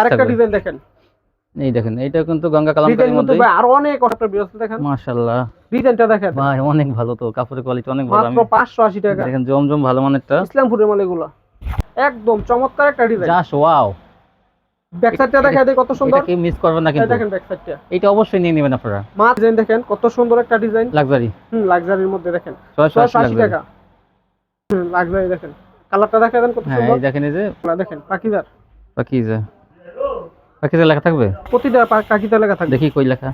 আরেকটা ডিজাইন দেখেন। এই দেখেন এটা কিন্তু গঙ্গা কালামকারীর মধ্যে ভাই আরও অনেক আপনার বিরস্ত দেখেন। মাশাআল্লাহ। ডিজাইনটা দেখেন। ভাই অনেক ভালো তো কাপড়ের কোয়ালিটি অনেক ভালো। মাত্র পাঁচশো আশি টাকা। দেখেন জমজম ভালো মানেরটা। ইসলামপুরের মাল এগুলো। একদম চমৎকার একটা ডিজাইন জাস্ট ওয়াও ব্যাক সাইডটা দেখা দেয় কত সুন্দর। এটা কি মিস করবেন না কিন্তু। দেখেন ব্যাক সাইডটা এটা অবশ্যই নিয়ে নেবেন আপনারা। মা ডিজাইন দেখেন কত সুন্দর একটা ডিজাইন লাক্সারি হুম লাক্সারির মধ্যে দেখেন। ছয়শো ছয়শো আশি লাক্সারি টাকা হুম লাক্সারি দেখেন। কালারটা দেখা দেন কত হ্যাঁ সুন্দর। এই দেখেন এই যে। দেখেন পাকিদার পাকিজা। পাকিজা লেখা থাকবে? প্রতিটা পা- কাকিতে লেখা থাকবে। দেখি কই লেখা।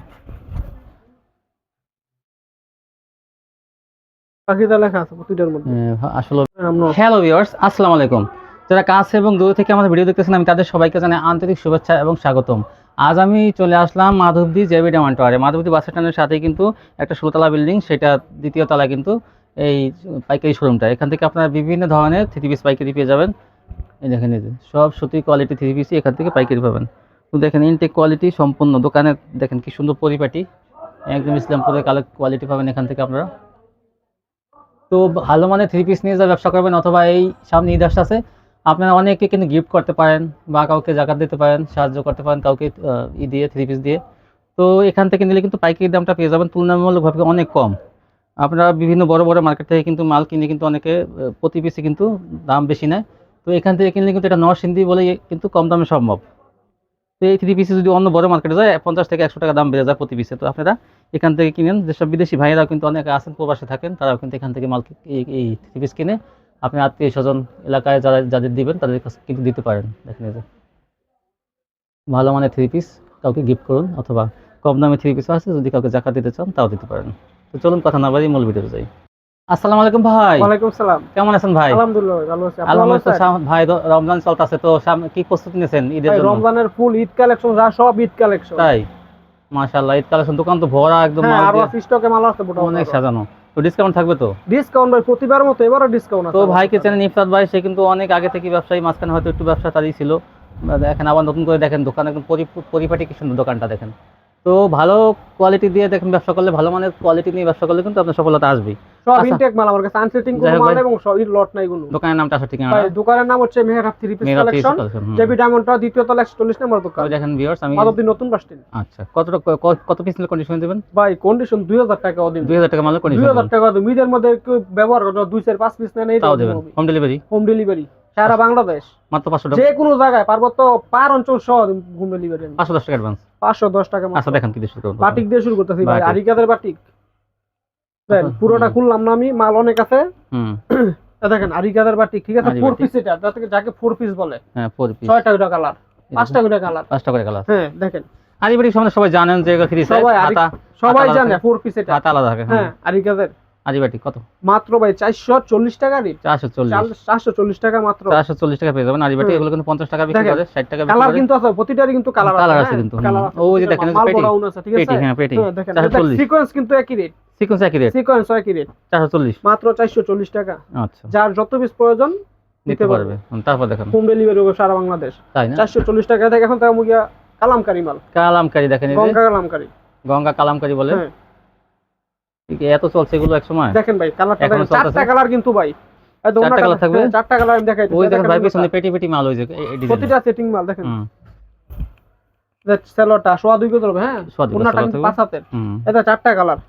পাকিদা লেখা আছে প্রতিটার মধ্যে। হ্যাঁ, আসলে হ্যালো ভিউয়ার্স আসসালামু আলাইকুম। যারা কাছে এবং দূর থেকে আমাদের ভিডিও দেখতেছেন আমি তাদের সবাইকে জানাই আন্তরিক শুভেচ্ছা এবং স্বাগতম। আজ আমি চলে আসলাম মাধবদী জেবি ডায়মন্ড টাওয়ারে। মাধবদী বাস স্ট্যান্ডের সাথেই কিন্তু একটা ষোলোতলা বিল্ডিং সেটা দ্বিতীয় কিন্তু এই পাইকারি শোরুমটা। এখান থেকে আপনারা বিভিন্ন ধরনের থ্রি পিস পাইকারি পেয়ে যাবেন। এই দেখেন সব সুতি কোয়ালিটি থ্রি পিসই এখান থেকে পাইকারি পাবেন। তো দেখেন ইনটেক কোয়ালিটি সম্পূর্ণ দোকানে দেখেন কি সুন্দর পরিপাটি। একদম ইসলামপুরের কালো কোয়ালিটি পাবেন এখান থেকে আপনারা। তো ভালো মানে থ্রি পিস নিয়ে যা ব্যবসা করবেন অথবা এই সামনে ঈদ আছে আপনারা অনেকে কিন্তু গিফট করতে পারেন বা কাউকে জাকাত দিতে পারেন, সাহায্য করতে পারেন কাউকে ই দিয়ে থ্রি পিস দিয়ে। তো এখান থেকে নিলে কিন্তু পাইকারি দামটা পেয়ে যাবেন, তুলনামূলকভাবে অনেক কম। আপনারা বিভিন্ন বড় বড় মার্কেট থেকে কিন্তু মাল কিনে কিন্তু অনেকে প্রতি পিসে কিন্তু দাম বেশি নেয়। তো এখান থেকে কিনলে কিন্তু এটা নরসিংদী বলে কিন্তু কম দামে সম্ভব। তো এই থ্রি পিসে যদি অন্য বড় মার্কেটে যায়, পঞ্চাশ থেকে একশো টাকা দাম বেড়ে যায় প্রতি পিসে তো আপনারা এখান থেকে কিনেন। যেসব বিদেশি ভাইয়েরাও কিন্তু অনেকে আছেন, প্রবাসে থাকেন, তারাও কিন্তু এখান থেকে মাল এই- থ্রি পিস কিনে আপনি আত্মীয় স্বজন এলাকায় যারা যাদের দিবেন, তাদের কাছে কিন্তু দিতে পারেন। দেখেন যে। ভালো মানের থ্রি পিস কাউকে গিফট করুন অথবা কম দামে থ্রি পিস আছে, যদি কাউকে জাকাত দিতে চান, তাও দিতে পারেন। তো চলুন কথা না বাড়ি মূল ভিডিওতে যাই। আসসালামু আলাইকুম ভাই। ওয়ালাইকুম সালাম কেমন আছেন ভাই? আলহামদুলিল্লাহ ভালো আছি। আলহামদুলিল্লাহ ভাই রমজান চলতেছে তো সামনে কি প্রস্তুতি নিয়েছেন ঈদের জন্য? রমজানের ফুল ঈদ কালেকশন যা সব ঈদ কালেকশন তাই? মাশাআল্লাহ ঈদ কালেকশন দোকান তো ভরা একদম হ্যাঁ মাল আরও দিয়ে। স্টকে মাল আছে অনেক সাজানো। তো ডিসকাউন্ট থাকবে তো? ডিসকাউন্ট ভাই প্রতিবার মতো এবারও ডিসকাউন্ট আছে। তো ভাইকে চেনেন ইফতার ভাই? সে কিন্তু অনেক আগে থেকে ব্যবসায়ী মাঝখানে হয়তো একটু ব্যবসা তারই ছিল। দেখেন আবার নতুন করে দেখেন দোকান একদম পরি- পরিপাটি কি সুন্দর দোকানটা দেখেন। তো ভালো কোয়ালিটি দিয়ে দেখেন ব্যবসা করলে ভালো মানের কোয়ালিটি নিয়ে ব্যবসা করলে কিন্তু আপনার সফলতা আসবেই। সব আচ্ছা। ইনটেক মাল আমার কাছে আনসেটিং কোনো মাল এবং সব লট নাই কোনো। দোকানের নামটা ঠিকানা? ভাই দোকানের নাম হচ্ছে Mehrab three piece collection JB ডায়মন্ডটা দ্বিতীয় তলা 140 নম্বর দোকান। দেখেন ভিউয়ার্স আমি নতুন আচ্ছা কতটা কত পিস কন্ডিশন দেবেন? ভাই কন্ডিশন 2000 টাকা হাজার টাকা মালের কন্ডিশন 2000 টাকা মিদের মধ্যে ব্যবহার করে দুই চার পাঁচ পিস নেন এই তাও দেবেন। হোম ডেলিভারি হোম ডেলিভারি সারা বাংলাদেশ। মাত্র পাঁচশো টাকা। যে কোনো জায়গায় পার্বত্য পার অঞ্চল সহ হোম ডেলিভারি পাঁচশো দশ টাকা অ্যাডভান্স পাঁচশো দশ টাকা মাত্র। আচ্ছা দেখেন কি দিয়ে শুরু করব। বাটিক দিয়ে শুরু করতেছি ভাই আরিকাদের বাটিক। দেন আচ্ছা, পুরোটা খুললাম না আমি মাল অনেক আছে। দেখেন আরিকাদের বাটিক ঠিক আছে? ফোর পিস এটা যাকে ফোর পিস বলে। হ্যাঁ ফোর পিস ছয়টা করে কালার পাঁচটা করে কালার পাঁচটা করে কালার হ্যাঁ দেখেন। আলিবাড়ি সম্বন্ধে সবাই জানেন যে থ্রি সাইজ সবাই আরি- হাতা সবাই জানে ফোর পিস এটা। হাতা আলাদা থাকে হ্যাঁ আরিকাদের আলিবাড়ি কত? মাত্র ভাই চারশো চল্লিশ টাকা রেট চারশো চল্লিশ। চারশো চল্লিশ টাকা মাত্র। চারশো চল্লিশ টাকা পেয়ে যাবেন। আলিবাড়ি হুম। এগুলো কিন্তু পঞ্চাশ টাকা বিক্রি করে ষাট টাকা কালার কিন্তু আছে প্রতিটারই কিন্তু কালার আছে কিন্তু। কালার আছে। ওই যে দেখেন, পেটি। পেটি হ্যাঁ পেটি। হ্যাঁ, দেখেন চারশো চল্লিশ। সিকোয়েন্স কিন্তু একই রেট সিকোয়েন্স একই রেট সিকোয়েন্স একই রেট চারশো চল্লিশ। মাত্র চারশো চল্লিশ টাকা। আচ্ছা। যার যত পিস প্রয়োজন নিতে পারবে। তারপর দেখেন। হোম ডেলিভারি হবে সারা বাংলাদেশ। তাই না? চারশো চল্লিশ টাকা থেকে এখন তার মুগিয়া কালামকারি মাল। কালামকারি দেখেন গঙ্গা কালামকারি। গঙ্গা কালামকারি বলে? হ্যাঁ। এত চলছে এগুলো এক সময়? দেখেন ভাই কালারটা এখনও চারটা কালার কিন্তু ভাই। চারটা colour থাকবে? হ্যাঁ, চারটা কালার আমি দেখাই ওই দেখেন ভাই পিছনে পেটি পেটি মাল এই প্রতিটা সেটিং মাল দেখেন। সেলোটা সোয়া দুই গজ হবে হ্যাঁ? সোয়া দুই গজ। পাঁচ হাতের। এটা চারটা কালার।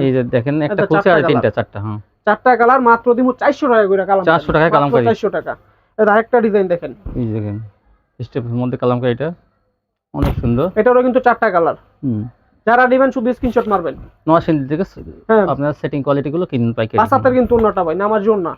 এই যে দেখেন একটা এটা আর তিনটা চারটা হ্যাঁ। চারটা কালার মাত্র দিব চারশো টাকা করে কালাম 400 টাকায় কালামকারী। চারশো টাকা। এটা আরেকটা ডিজাইন দেখেন। এই যে দেখেন স্টেপের মধ্যে কালামকারিটা অনেক সুন্দর। এটারও কিন্তু চারটা কালার। হুম। যারা নেবেন শুধু স্ক্রিনশট মারবেন। থেকে হ্যাঁ। আপনার সেটিং কোয়ালিটি গুলো কিনুন পাইকারি। পাঁচ কিন্তু অন্যটা ভাই নামার জন্য না।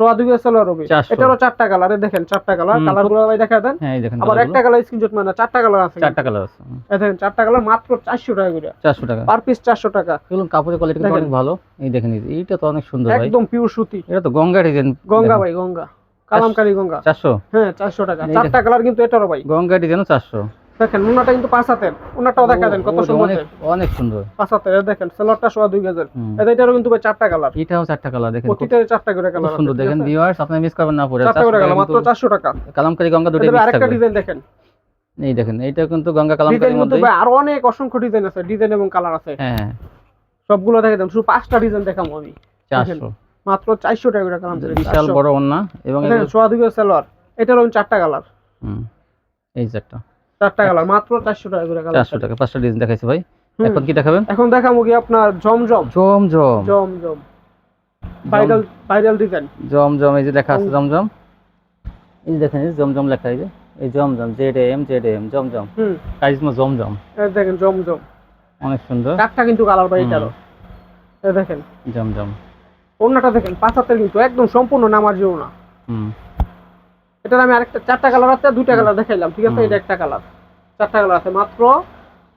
সোয়া দুই 400 এটারও চারটা কালার দেখেন চারটা কালার কালারগুলো ভাই দেখা দেন। হ্যাঁ এই দেখেন আবার একটা কালার স্ক্রিনশট মানে চারটা কালার আছে। চারটা কালার আছে। দেখেন চারটা কালার মাত্র চারশো টাকা করে। চারশো টাকা। পার পিস চারশো টাকা। এগুলো কাপড়ের কোয়ালিটি কিন্তু দেখেন। অনেক ভালো। এই দেখেন এইটা তো অনেক সুন্দর ভাই। একদম পিওর সুতি। এটা তো গঙ্গা ডিজাইন গঙ্গা ভাই গঙ্গা। কালামকারি গঙ্গা। চারশো? হ্যাঁ চারশো টাকা। এই চারটা কালার কিন্তু এটারও ভাই। গঙ্গা ডিজাইন চারশো। দেখেন উনাটা কিন্তু পাঁচ হাতের। উনাটাও দেখা দেন কত সুন্দর অনেক সুন্দর। পাঁচ হাতের দেখেন সেলরটা সোয়া দুই গজের হুম। এটা এটারও কিন্তু চারটা কালার। এটাও চারটা কালার দেখেন খুব প্রতিটারে চারটা করে কালার সুন্দর। দেখেন ভিউয়ার্স আপনি মিস করবেন না পরে। চারটা করে কালার মাত্র চারশো টাকা। কালামকারি গঙ্গা দুটো মিক্স আরেকটা ডিজাইন দেখেন। এই দেখেন এটা কিন্তু গঙ্গা ডিজাইন মধ্যে আরও অনেক অসংখ্য ডিজাইন আছে ডিজাইন এবং কালার আছে। হ্যাঁ সবগুলো দেখে দেন শুধু পাঁচটা ডিজাইন দেখাবো আমি। চারশো। মাত্র চারশো টাকা করে বিশাল বড় ওন্না এবং সোয়া দুই গজ সেলোয়ার এটারও চারটা কালার হুম। এই চারটা। চারটা কালার মাত্র চারশো টাকা করে কালার চারশো টাকা পাঁচটা ডিজাইন দেখাইছি ভাই। এখন কি দেখাবেন? এখন দেখাবো কি আপনার জমজম। জম জম জমজম। ভাইরাল ভাইরাল ডিজাইন জম জম এই যে লেখা আছে জমজম। এই যে দেখেন জমজম লেখা এই যে এই Zamzam Z M Z M Zamzam. হুম। Charisma Zamzam. এই দেখেন জমজম। অনেক সুন্দর। চারটা কিন্তু কালার ভাই। এটারও এই দেখেন। জমজম। অন্যটা দেখেন পাঁচ হাতের কিন্তু একদম সম্পূর্ণ নামার জন্য না হুম। এটার আমি আরেকটা চারটা কালার আছে দুইটা কালার দেখাইলাম ঠিক আছে? এটা একটা কালার চারটা কালার আছে মাত্র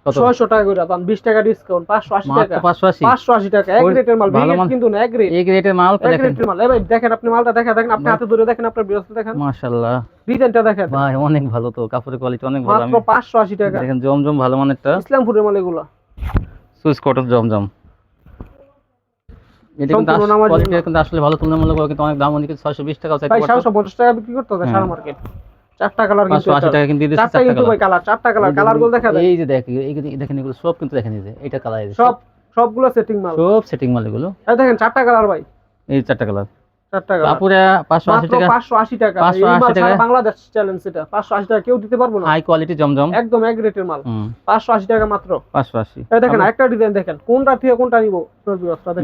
ছয়শো টাকা করে দাম বিশ টাকা ডিসকাউন্ট পাঁচশো আশি টাকা। পাঁচশো আশি? পাঁচশো আশি টাকা এক রেটের মাল কিন্তু না এক রেট এই গ্রেটের মাল এক রেটের মাল। ভাই দেখেন আপনি মালটা দেখা দেখেন আপনি হাতে ধরে দেখেন আপনার বিরস্ত দেখেন। মাশাআল্লাহ। ডিজাইনটা দেখেন। ভাই অনেক ভালো তো কাপড়ের কোয়ালিটি অনেক ভালো। মাত্র পাঁচশো আশি টাকা। দেখেন জমজম ভালো মানেরটা ইসলামপুরের মাল এগুলো। Swiss cotton Zamzam. কিন্তু সম্পূর্ণ নামাজ কোয়ালিটি জন্য। কিন্তু আসলে ভালো তুলনামূলক কিন্তু অনেক দাম অনেক ছয়শো বিশ টাকা পঞ্চাশ বিক্রি করতে হবে হ্যাঁ। সারা মার্কেট চারটা কালার কিন্তু টাকা কিন্তু চারটা চারটা কিন্তু ভাই কালার চারটা কালার কালারগুলো দেখা এই যে দেখ এই যে দেখেন এগুলো সব কিন্তু দেখেন এই যে এটা কালার সব সবগুলো সেটিং মাল। সব সেটিং মাল এগুলো। দেখেন চারটা কালার ভাই। এই চারটা কালার চারটা কালার কাপুরে পাঁচশো আশি মাত্র টাকা। পাঁচশো আশি টাকা। 580 এই মাল সারা টাকা। বাংলাদেশ চ্যালেঞ্জ এটা। পাঁচশো আশি টাকা কেউ দিতে পারব না। High quality Zamzam. একদম এক রেটের মাল। হুম। পাঁচশো আশি টাকা মাত্র। পাঁচশো আশি। এই দেখেন আরেকটা ডিজাইন দেখেন। কোনটা থেকে কোনটা নিবো?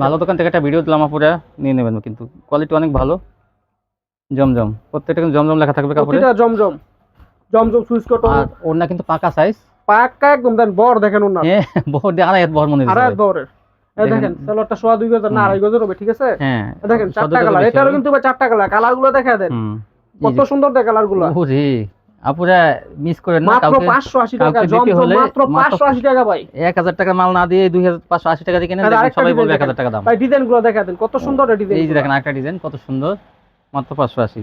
ভালো দোকান থেকে একটা ভিডিও দিলাম আপুরা নিয়ে নেবেন কিন্তু। কোয়ালিটি অনেক ভালো। জমজম। প্রত্যেকটা কিন্তু জমজম লেখা থাকবে কাপড়ে। জমজম। জমজম সুইচ কটন আর ওড়না কিন্তু পাকা সাইজ পাক্কা একদম দেন বড় দেখেন ওনার হ্যাঁ বহুত দিয়ে আড়াই হাত বহর মনে আড়াই এই দেখেন। সালোয়ারটা সোয়া দুই গজের না আড়াই গজের হবে ঠিক আছে? হ্যাঁ দেখেন চারটা কালার। এটারও কিন্তু চারটা কালার। কালারগুলো দেখা দেন কত সুন্দর দেয় কালারগুলো আপুরা মিস করেন না মাত্র কাউকে পাঁচশো আশি টাকা কাউকে দিতে জমজম হলে মাত্র মাত্র- পাঁচশো আশি টাকা ভাই। এক হাজার টাকা মাল না দিয়ে দুই হাজার পাঁচশো আশি টাকা দিয়ে কিনেন আর সবাই বলবে design এক হাজার টাকা দাম। ভাই ডিজাইনগুলো দেখা দেন কত সুন্দর ডিজাইন এই যে দেখেন একটা ডিজাইন কত সুন্দর মাত্র পাঁচশো আশি।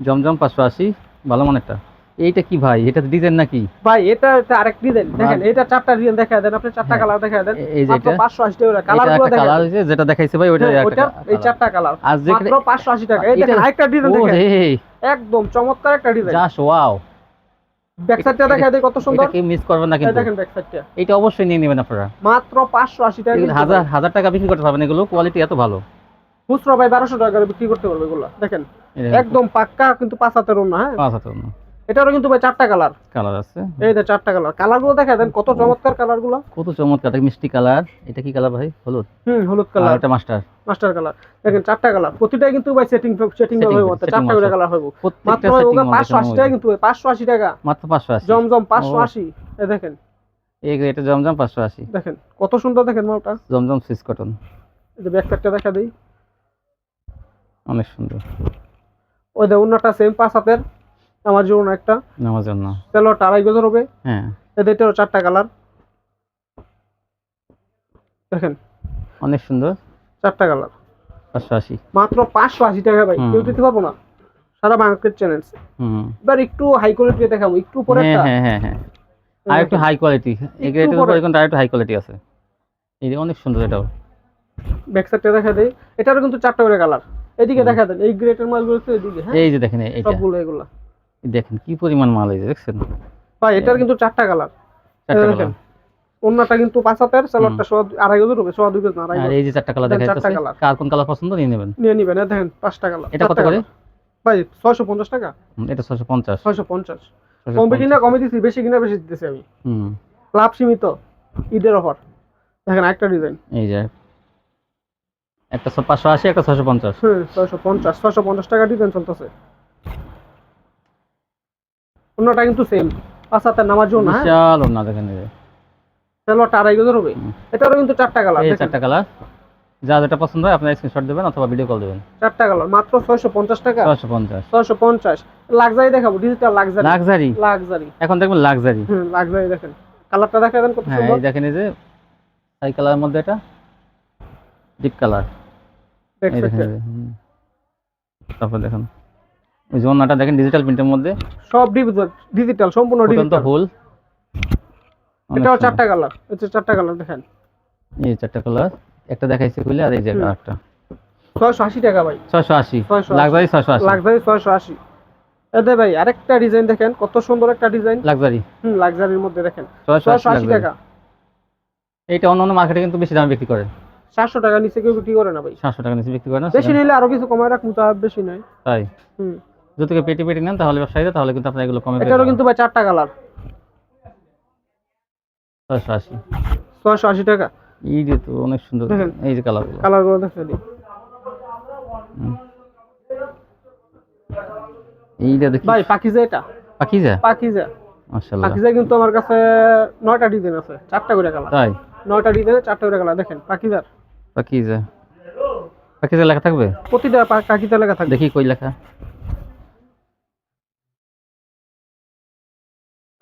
জমজম পাঁচশো আশি ভালো মানেরটা। এইটা কি ভাই? এটা ডিজাইন নাকি? ভাই এটা আরেক ডিজাইন দেখেন এটা চারটা ডিজাইন দেখা দেন আপনি চারটা হ্যাঁ। কালার দেখা দেন। এই যে এটা। পাঁচশো আশি টাকা। কালারগুলো একটা দেখা কালার হয়েছে যেটা দেখাইছে ভাই হ্যাঁ, একটা এই চারটা কালার আর যেখানে মাত্র পাঁচশো আশি টাকা। এই দেখেন আরেকটা ডিজাইন দেখেন। একদম চমৎকার একটা ডিজাইন জাস্ট ওয়াও ব্যাক সাইডটা দেখা দেয় কত সুন্দর। এটা কি মিস করবেন না কিন্তু। দেখেন ব্যাক সাইডটা এটা অবশ্যই নিয়ে নেবেন আপনারা। মাত্র পাঁচশো আশি টাকা কিন্তু হাজার হাজার টাকা বিক্রি করতে পারবেন এগুলো কোয়ালিটি এত ভালো। খুচরো ভাই বারোশো টাকা করে বিক্রি করতে পারবে এগুলো। দেখেন একদম পাক্কা কিন্তু পাঁচ হাতের না হ্যাঁ। পাঁচ হাতের এটারও কিন্তু ভাই চারটা কালার। কালার আছে। এই যে চারটা কালার। কালারগুলো দেখা দেন কত চমৎকার কালারগুলো কত চমৎকার মিষ্টি কালার। এটা কি কালার ভাই? হলুদ? হুম হলুদ কালার। এটা মাস্টার। Master colour. দেখেন চারটা কালার। প্রতিটাই কিন্তু ভাই সেটিং সেটিং হবে মতো চারটা করে কালার হবে। মাত্র প্রত্যেকটা ভাই setting ওগুলো মধ্যে পাঁচশো আশি টাকা কিন্তু ভাই, পাঁচশো আশি টাকা। মাত্র পাঁচশো আশি। জমজম পাঁচশো ও। আশি। এই দেখেন। এই এটা জমজম পাঁচশো আশি। দেখেন কত সুন্দর দেখেন মালটা। Zamzam Swiss cotton. এই যে ব্যাক দেখা দিই। অনেক সুন্দর। ওই যে অন্যটা সেম পাঁচ হাতের। আমার জন্য একটা। নেওয়ার জন্য। তেলোটা আড়াই গজের হবে। হ্যাঁ। চারটা কালার। দেখেন। অনেক সুন্দর। চারটা কালার। পাঁচশো আশি। মাত্র পাঁচশো আশি টাকা ভাই। কেউ দিতে পারব না। সারা মার্কেট এবার একটু হাই কোয়ালিটি দেখাবো। একটু পরে হ্যাঁ হ্যাঁ হ্যাঁ হ্যাঁ। আর একটু হাই কোয়ালিটি এই। উপরে হাই কোয়ালিটি আছে। এই অনেক সুন্দর এটাও। ব্যাক সাইডটা দেখা দেয় এটারও কিন্তু চারটা করে কালার। এদিকে দেখা দেন। এই গ্রেটের মালগুলো এদিকে হ্যাঁ। এই যে দেখেন এইটা। সবগুলো এগুলা। দেখেন কি পরিমাণ মাল এই দেখছেন? ভাই এটার কিন্তু চারটা কালার চারটা কালার অন্যটা কিন্তু পাঁচ হাতের সালোয়ারটা সোয়া আড়াই হবে সোয়া দুই গজ না আড়াই আর এই যে চারটা কালার দেখা যাচ্ছে কার কোন কালার পছন্দ নিয়ে নেবেন? নিয়ে নিবেন দেখেন পাঁচটা কালার এটা কত করে? ভাই ছয়শো পঞ্চাশ টাকা। এটা ছশো পঞ্চাশ। ছয়শো পঞ্চাশ। ছয়শো কমবে কিনা কমে দিচ্ছি বেশি কিনা বেশি দিতেছি আমি। হুম। লাভ সীমিত ঈদের অফার দেখেন একটা ডিজাইন এই যে একটা ছ- পাঁচশো আশি একটা ছশো পঞ্চাশ। হুম ছয়শো পঞ্চাশ ছয়শো পঞ্চাশ টাকা ডিজাইন চলতেছে। অন্যটা কিন্তু সেম পাঁচ হাতের নামার জন্য হ্যাঁ? বিশাল ওনা দেখেন এই। তেলোটা আড়াই গজের হবে? এটারও কিন্তু চারটা কালার এই চারটা কালার যা যেটা পছন্দ হয় আপনার স্ক্রিনশট দেবেন অথবা ভিডিও কল দেবেন। চারটা কালার মাত্র ছয়শো পঞ্চাশ টাকা? ছশো পঞ্চাশ। ছয়শো পঞ্চাশ। লাক্সারি দেখাবো ডিজিটাল লাক্সারি লাক্সারি লাক্সারি এখন দেখবেন লাক্সারি হুম লাক্সারি দেখেন। কালারটা দেখা দেন কত হ্যাঁ সুন্দর। এই দেখেন এই যে সাই কালারের মধ্যে এটা ডিপ কালার এই। এই। তারপর দেখেন। যে দেখেন ডিজিটাল প্রিন্টের মধ্যে। সব ডিজিটাল ডিজিটাল সম্পূর্ণ ডিজিটাল ফুল। অনেক এটাও চারটা কালার এটা চারটা কালার দেখেন। এই চারটা কালার একটা দেখাইছে খুলে আর এই যে ছয়শো আশি টাকা ভাই। ছয়শো আশি 680 লাক্সারি ছয়শো আশি। লাক্সারি ছয়শো আশি। এতে ভাই আরেকটা ডিজাইন দেখেন কত সুন্দর একটা ডিজাইন লাক্সারি হুম লাক্সারির মধ্যে দেখেন। ছয়শো ছয়শো আশি আশি টাকা। এইটা অন্য অন্য মার্কেটে কিন্তু বেশি দামে বিক্রি করে। সাতশো টাকা নিচে কেউ বিক্রি করে না ভাই। সাতশো টাকা নিচে বিক্রি করে না বেশি নিলে আরও কিছু কমায় রাখব তা বেশি নয়। তাই। হুম। যদি পেটি পেটি নেন তাহলে ব্যবসায়ীরা তাহলে কিন্তু আপনার এগুলো কমে এটারও কিন্তু ভাই চারটা কালার। ছয়শো আশি। ছয়শো আশি টাকা। এই যে তো অনেক সুন্দর এই যে কালারগুলো। কালারগুলো দেখে দিই এইটা দেখি। ভাই পাকিজা এটা। পাখিজা পাকিজা। মাশাআল্লাহ। পাকিজা কিন্তু আমার কাছে নয়টা ডিজাইন আছে চারটা করে কালার। তাই? নয়টা ডিজাইনে চারটা করে কালার। দেখেন পাকিজার। পাখিজা পাখিজা লেখা থাকবে? প্রতিটা পা- পাকিজা লেখা থাকবে। দেখি কই লেখা।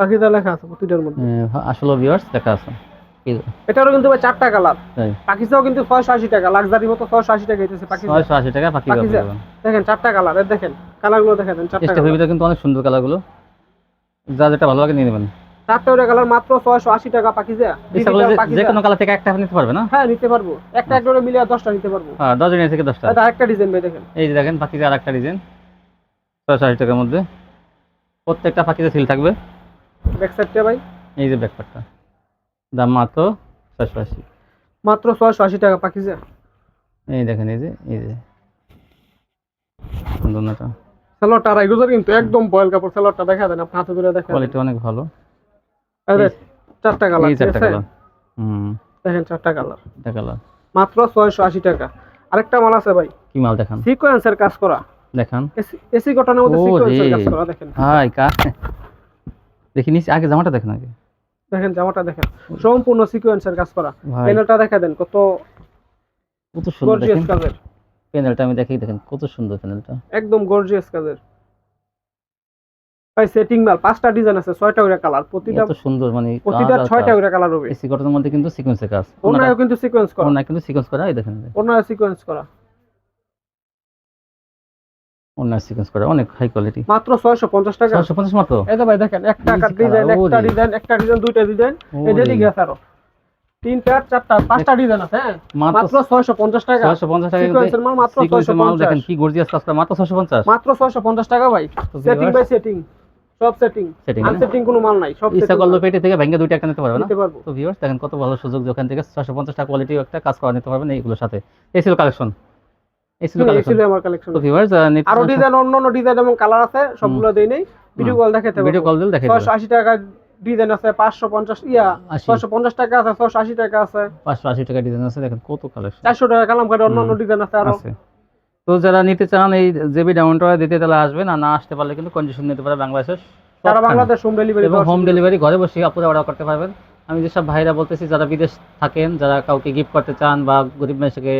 পাকিজা লেখা আছে প্রতিটার মধ্যে। আসলে ভিউয়ার্স লেখা আছে। এটারও কিন্তু ভাই কালার তাই পাকিজাও কিন্তু ছয়শো আশি টাকা লাক্সারি মতো ছয়শো আশি টাকা হইতেছে টাকা দেখেন কালারের দেখেন কালারগুলো দেখেন। ভিতরে কিন্তু অনেক সুন্দর কালারগুলো যা যেটা ভালো লাগে নিয়ে নেবেন। চারটা কালার মাত্র ছয়শো আশি টাকা পাকিজা ইচ্ছা করলে Digital যে- কোনো কালার থেকে একটা নিতে পারবে না? হ্যাঁ নিতে পারব। একটা করে মিলিয়ে দশটা নিতে পারব। হ্যাঁ থেকে দশটা। এটা আরেকটা ডিজাইন ভাই দেখেন। এই যে দেখেন ডিজাইন ছয়শো আশি টাকার মধ্যে। প্রত্যেকটা পাখিতে সিল থাকবে। ব্যাক সাইডটা ভাই? এই যে ব্যাকপারটা দাম মাত্র ছয়শো আশি। মাত্র ছয়শো আশি টাকা পাকিজা। এই দেখেন এই যে এই যে। সালোয়ারটা আড়াই গজের কিন্তু একদম বয়েল কাপড় সালোয়ারটা দেখা দেন আপনি হাতে ধরে দেখেন কোয়ালিটি অনেক ভালো। দেখ, চারটা কালার এই চারটা কালার। হুম। দেখেন চারটা কালার। এটা কালার। মাত্র ছয়শো আশি টাকা। আরেকটা মাল আছে ভাই। কি মাল দেখান? সিকোয়েন্সের কাজ করা। দেখান। এসি কটনের মধ্যে সিকোয়েন্সের কাজ করা দেখেন। হাই কা দেখি নিচে আগে জামাটা দেখেন আগে। দেখেন জামাটা দেখেন। সম্পূর্ণ সিকোয়েন্সের কাজ করা। প্যানেলটা দেখা দেন কত কত সুন্দর দেখেন। কাজের। প্যানেলটা আমি দেখি দেখেন কত সুন্দর প্যানেলটা একদম গর্জিয়াস কাজের। ভাই সেটিং মাল পাঁচটা ডিজাইন আছে ছয়টা করে কালার প্রতিটা এত সুন্দর মানে প্রতিটা ছয়টা করে কালার হবে। এসি কটনের মধ্যে কিন্তু সিকোয়েন্সের কাজ। ওনারও কিন্তু সিকোয়েন্স করা। ওনা কিন্তু সিকোয়েন্স করা এই দেখেন ওনার সিকোয়েন্স করা। সিকোয়েন্স করা অনেক হাই কোয়ালিটি মাত্র ছয়শো পঞ্চাশ টাকা। ছয়শো পঞ্চাশ মাত্র? এই ভাই দেখেন একটা Easy ডিজাইন একটা ডিজাইন একটা ডিজাইন দুইটা ডিজাইন। এই যে। দিকে আছে আরও। তিনটা চারটা পাঁচটা ডিজাইন আছে হ্যাঁ? মাত্র মাত্র ছয়শো পঞ্চাশ টাকা। ছয়শো পঞ্চাশ টাকা সিকোয়েন্সের মাল মাত্র সিকোয়েন্সের মাল দেখেন কি গর্জিয়াস কাজ করা মাত্র ছয়শো পঞ্চাশ। মাত্র ছয়শো পঞ্চাশ টাকা ভাই। সেটিং বাই সেটিং সব সেটিং আনসেটিং কোনো মাল নাই সব ইচ্ছা setting পেটে থেকে ভেঙে দুইটা একটা নিতে পারবে না? তো ভিউয়ার্স দেখেন কত ভালো সুযোগ যে ওখান থেকে ছয়শো পঞ্চাশ টাকা কোয়ালিটি একটা কাজ করা নিতে পারবেন এইগুলোর সাথে। এই ছিল কালেকশন এই ছিল আমার কালেকশন তো ভিউয়ার্স আরও ডিজাইন অন্য অন্য ডিজাইন এবং কালার আছে সবগুলো দেই নেই। ভিডিও কল দেখাতে ভিডিও কল দিলে দেখে ছয়শো আশি টাকা ডিজাইন আছে পাঁচশো পঞ্চাশ ইয়া আশি। ছয়শো পঞ্চাশ টাকা আছে ছয়শো আশি টাকা আছে। পাঁচশো আশি টাকা ডিজাইন আছে দেখেন কত কালেকশন টাকা কালাম অন্য অন্য ডিজাইন আছে আরও। তো যারা নিতে চান এই জেবি ডাউনটা দিতে তাহলে আসবেন আর না আসতে পারলে কিন্তু কন্ডিশন নিতে পারে বাংলাদেশের সারা সবখানে। বাংলাদেশ হোম ডেলিভারি এবং হোম ডেলিভারি ঘরে বসে আপনারা অর্ডার করতে পারবেন। আমি যেসব ভাইরা বলতেছি যারা বিদেশ থাকেন যারা কাউকে গিফট করতে চান বা গরিব মানুষকে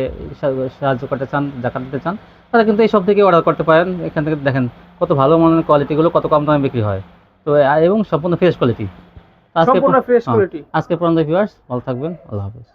সাহায্য করতে চান দেখা দিতে চান তারা কিন্তু এইসব থেকে অর্ডার করতে পারেন। এখান থেকে দেখেন কত ভালো মানের কোয়ালিটিগুলো কত কম দামে বিক্রি হয়। তো এবং সম্পূর্ণ ফ্রেশ কোয়ালিটি আজকে হ্যাঁ। কোয়ালিটি আজকে পর্যন্ত ভিউয়ার্স ভালো থাকবেন আল্লাহ হাফেজ।